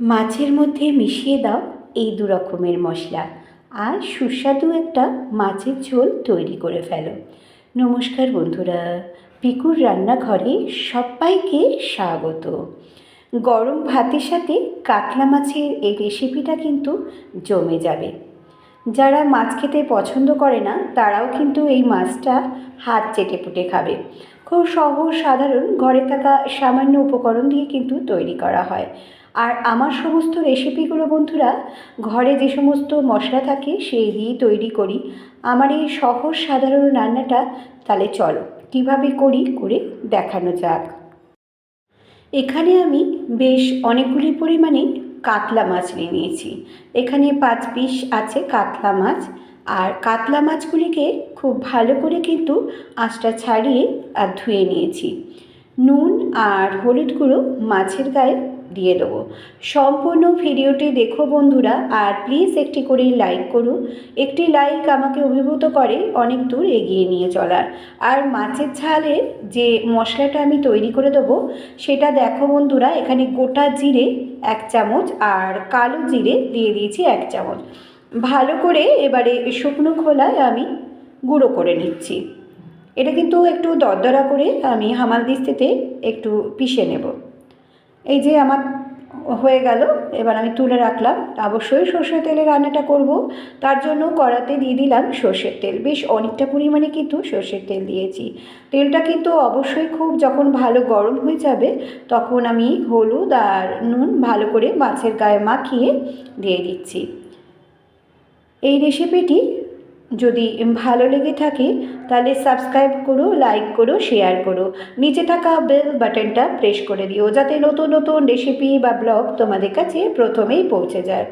মাছের মধ্যে মিশিয়ে দাও এই দু রকমের মশলা আর সুস্বাদু একটা মাছের ঝোল তৈরি করে ফেলো। নমস্কার বন্ধুরা, পিকুর রান্নাঘরে সবাইকে স্বাগত। গরম ভাতের সাথে কাতলা মাছের এই রেসিপিটা কিন্তু জমে যাবে। যারা মাছ খেতে পছন্দ করে না, তারাও কিন্তু এই মাছটা হাত চেটে পুটে খাবে। খুব সহজ, সাধারণ, ঘরে থাকা সামান্য উপকরণ দিয়ে কিন্তু তৈরি করা হয়। আর আমার সমস্ত রেসিপিগুলো বন্ধুরা, ঘরে যে সমস্ত মশলা থাকে সেই দিয়েই তৈরি করি। আমার এই সহজ সাধারণ রান্নাটা তাহলে চলো, কীভাবে করি করে দেখানো যাক। এখানে আমি বেশ অনেকগুলি পরিমাণে কাতলা মাছ নিয়ে নিয়েছি। এখানে পাঁচ পিস আছে কাতলা মাছ, আর কাতলা মাছগুলিকে খুব ভালো করে কিন্তু আঁচটা ছাড়িয়ে আর ধুয়ে নিয়েছি। নুন আর হলুদ গুঁড়ো মাছের গায়ে দিয়ে দেবো। সম্পূর্ণ ভিডিওটি দেখো বন্ধুরা, আর প্লিজ একটি করে লাইক করুন। একটি লাইক আমাকে অভিভূত করে অনেক দূর এগিয়ে নিয়ে চলার। আর মাছের ঝালের যে মশলাটা আমি তৈরি করে দেবো, সেটা দেখো বন্ধুরা, এখানে গোটা জিরে এক চামচ আর কালো জিরে দিয়ে দিয়েছি এক চামচ। ভালো করে এবারে শুকনো খোলায় আমি গুঁড়ো করে নিচ্ছি। এটা কিন্তু একটু দরদরা করে আমি হামাল দিস্তিতে একটু পিষে নেব। এই যে আমার হয়ে গেল, এবার আমি তুলে রাখলাম। অবশ্যই সর্ষের তেলে রান্নাটা করব। তার জন্য কড়াতে দিয়ে দিলাম সর্ষের তেল। বেশ অনেকটা পরিমাণে কিন্তু সর্ষের তেল দিয়েছি। তেলটা কিন্তু অবশ্যই খুব যখন ভালো গরম হয়ে যাবে, তখন আমি হলুদ আর নুন ভালো করে মাছের গায়ে মাখিয়ে দিয়ে দিচ্ছি। এই রেসিপিটি যদি ভালো লেগে থাকে তাহলে সাবস্ক্রাইব করো লাইক করো শেয়ার করো। নিচে থাকা বেল বাটনটা প্রেস করে দিও, যাতে নতুন নতুন রেসিপি বা ব্লগ তোমাদের কাছে প্রথমেই পৌঁছে যায়।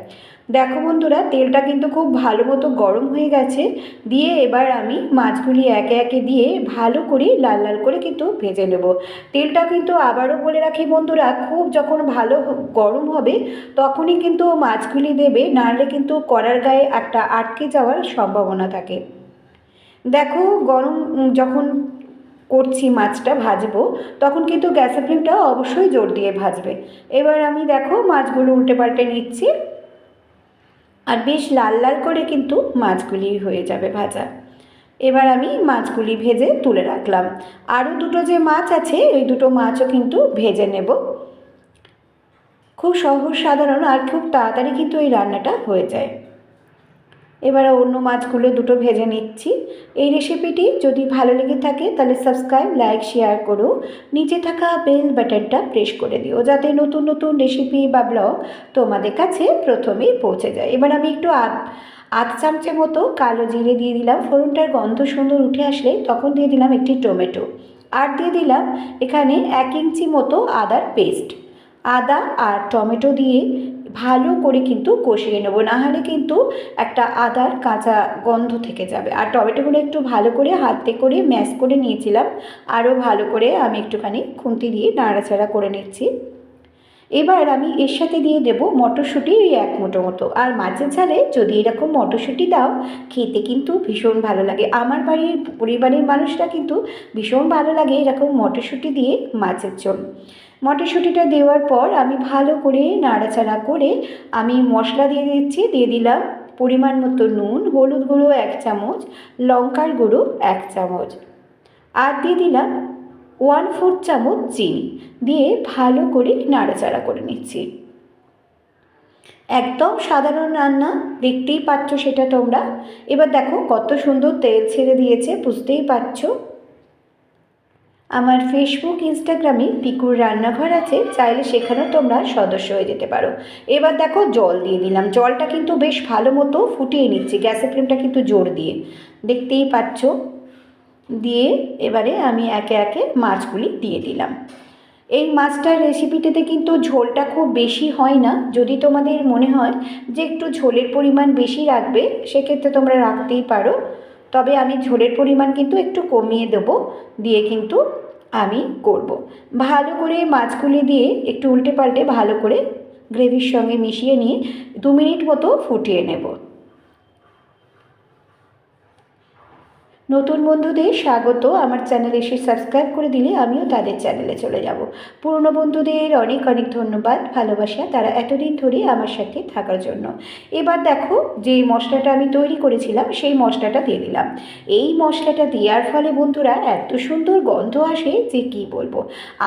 দেখো বন্ধুরা, তেলটা কিন্তু খুব ভালো মতো গরম হয়ে গেছে। দিয়ে এবার আমি মাছগুলি একে একে দিয়ে ভালো করে, লাল লাল করে কিন্তু ভেজে নেব। তেলটা কিন্তু আবারও বলে রাখি বন্ধুরা, খুব যখন ভালো গরম হবে, তখনই কিন্তু মাছগুলি দেবে, নাহলে কিন্তু কড়ার গায়ে একটা আটকে যাওয়ার সম্ভাবনা থাকে। দেখো গরম যখন করছি মাছটা ভাজবো, তখন কিন্তু গ্যাসের ফ্লেমটা অবশ্যই জোর দিয়ে ভাজবে। এবার আমি দেখো মাছগুলো উল্টে পাল্টে নিচ্ছি। আর বেশ লাল লাল করে কিন্তু মাছগুলি হয়ে যাবে ভাজা। এবার আমি মাছগুলি ভেজে তুলে রাখলাম। আরও দুটো যে মাছ আছে, ওই দুটো মাছও কিন্তু ভেজে নেব। খুব সহজ সাধারণ আর খুব তাড়াতাড়ি কিন্তু এই রান্নাটা হয়ে যায়। এবারে অন্য মাছগুলো দুটো ভেজে নিচ্ছি। এই রেসিপিটি যদি ভালো লেগে থাকে তাহলে সাবস্ক্রাইব লাইক শেয়ার করো। নিচে থাকা বেল বাটনটা প্রেস করে দিও যাতে নতুন নতুন রেসিপি বা ব্লগ তোমাদের কাছে প্রথমেই পৌঁছে যায়। এবার আমি একটু আধ আধ চামচে মতো কালো জিরে দিয়ে দিলাম। ফোড়নটার গন্ধ সুন্দর উঠে আসলে তখন দিয়ে দিলাম একটি টমেটো। আর দিয়ে দিলাম এখানে এক ইঞ্চি মতো আদার পেস্ট আদা আর টমেটো দিয়ে ভালো করে কিন্তু কষিয়ে নেব। নাহলে কিন্তু একটা আদার কাঁচা গন্ধ থেকে যাবে। আর টমেটোগুলো একটু ভালো করে হাতে করে ম্যাশ করে নিয়েছিলাম। আরও ভালো করে আমি একটুখানি খুন্তি দিয়ে নাড়াচাড়া করে নিচ্ছি। এবার আমি এর সাথে দিয়ে দেব মটরশুঁটি ওই এক মুঠো মতো। আর মাছের ঝালে যদি এরকম মটরশুঁটি দাও, খেতে কিন্তু ভীষণ ভালো লাগে। আমার বাড়ির পরিবারের মানুষরা কিন্তু ভীষণ ভালো লাগে এরকম মটরশুঁটি দিয়ে মাছের ঝোল। মটরশুঁটিটা দেওয়ার পর আমি ভালো করে নাড়াচাড়া করে আমি মশলা দিয়ে দিচ্ছি, দিয়ে দিলাম পরিমাণ মতো নুন, হলুদ গুঁড়ো এক চামচ, লঙ্কার গুঁড়ো এক চামচ আর দিয়ে দিলাম ওয়ান ফোর চামচ চিনি দিয়ে ভালো করে নাড়াচাড়া করে নিচ্ছি। একদম সাধারণ রান্না, দেখতেই পাচ্ছ সেটা তোমরা। এবার দেখো কত সুন্দর তেল ছেড়ে দিয়েছে, বুঝতেই পারছ? আমার ফেসবুক ইনস্টাগ্রামে পিকুর রান্নাঘর আছে, চাইলে সেখানেও তোমরা সদস্য হয়ে যেতে পারো। এবার দেখো জল দিয়ে দিলাম। জলটা কিন্তু বেশ ভালো মতো ফুটিয়ে নিচ্ছি, গ্যাসের ফ্লেমটা কিন্তু জোর দিয়ে। দেখতেই পাচ্ছ? দিয়ে এবারে আমি একে একে মাছগুলি দিয়ে দিলাম। এই মাছটার রেসিপিটাতে কিন্তু ঝোলটা খুব বেশি হয় না। যদি তোমাদের মনে হয় যে একটু ঝোলের পরিমাণ বেশি রাখবে, সেক্ষেত্রে তোমরা রাখতেই পারো। তবে আমি ঝোলের পরিমাণ কিন্তু একটু কমিয়ে দেবো। দিয়ে কিন্তু আমি করব। ভালো করে মাছগুলি দিয়ে একটু উল্টে পাল্টে ভালো করে গ্রেভির সঙ্গে মিশিয়ে নিয়ে দু মিনিট মতো ফুটিয়ে নেব নতুন বন্ধুদের স্বাগত। আমার চ্যানেলে এসে সাবস্ক্রাইব করে দিলে আমিও তাদের চ্যানেলে চলে যাব। পুরনো বন্ধুদের অনেক অনেক ধন্যবাদ, ভালোবাসা তারা এতদিন ধরে আমার সাথে থাকার জন্য। এবার দেখো যে মশলাটা আমি তৈরি করেছিলাম, সেই মশলাটা দিয়ে দিলাম। এই মশলাটা দেওয়ার ফলে বন্ধুরা এত সুন্দর গন্ধ আসে যে কী বলব?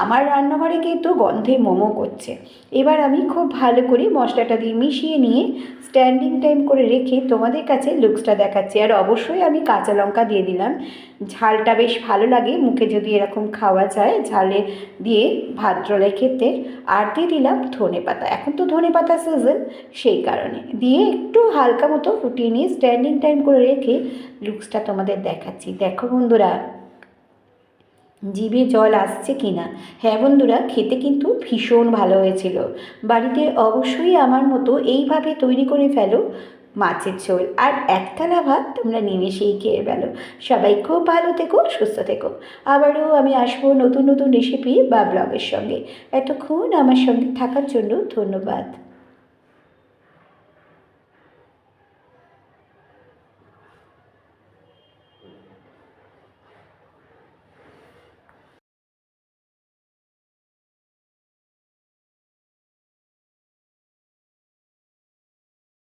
আমার রান্নাঘরে কিন্তু গন্ধে মোমো করছে। এবার আমি খুব ভালো করে মশলাটা দিয়ে মিশিয়ে নিয়ে স্ট্যান্ডিং টাইম করে রেখে তোমাদের কাছে লুকসটা দেখাচ্ছি। আর অবশ্যই আমি কাঁচা লঙ্কা দিয়ে দিলাম। ঝালটা বেশ ভালো লাগে, মুখে যদি এরকম খাওয়া যায়, ঝালে দিয়ে ভাত জলে খেতে আর দিয়ে দিলাম ধনে পাতা। এখন তো ধনে পাতা সিজন সেই কারণে। দিয়ে একটু হালকা মতো ফুটিয়ে নিয়ে স্ট্যান্ডিং টাইম করে রেখে লুকসটা তোমাদের দেখাচ্ছি। দেখো বন্ধুরা, জিভে জল আসছে কি না হ্যাঁ বন্ধুরা, খেতে কিন্তু ভীষণ ভালো হয়েছিল। বাড়িতে অবশ্যই আমার মতো এইভাবে তৈরি করে ফেলো। মাছের ঝোল আর একতলা ভাত তোমরা নিমেষেই খেয়ে বেলো সবাই খুব ভালো থেকো, সুস্থ থেকো। আবারও আমি আসব নতুন নতুন রেসিপি বা ব্লগের সঙ্গে। এতক্ষণ আমার সঙ্গে থাকার জন্য ধন্যবাদ।